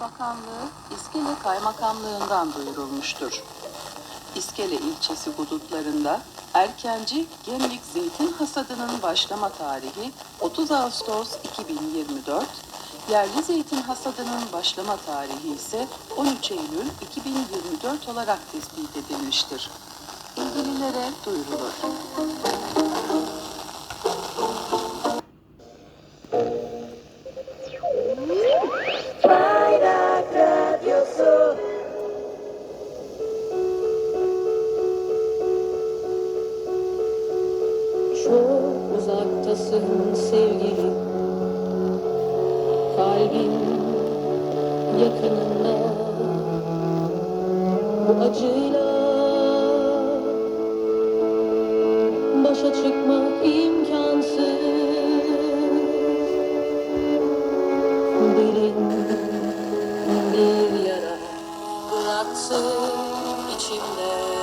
Bakanlığı İskele Kaymakamlığından duyurulmuştur. İskele ilçesi hudutlarında erkenci gemlik zeytin hasadının başlama tarihi 30 Ağustos 2024, yerli zeytin hasadının başlama tarihi ise 13 Eylül 2024 olarak tespit edilmiştir. İlgililere duyurulur. Uzaktasın sevgilim Kalbim yakınında. Bu acıyla Başa çıkmak imkansız. Derin bir yara Bıraksın içimde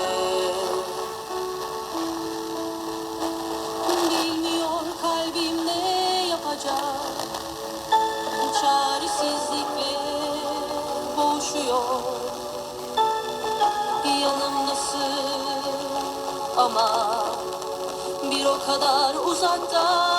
boğuşuyor Yanımdasın ama bir o kadar uzakta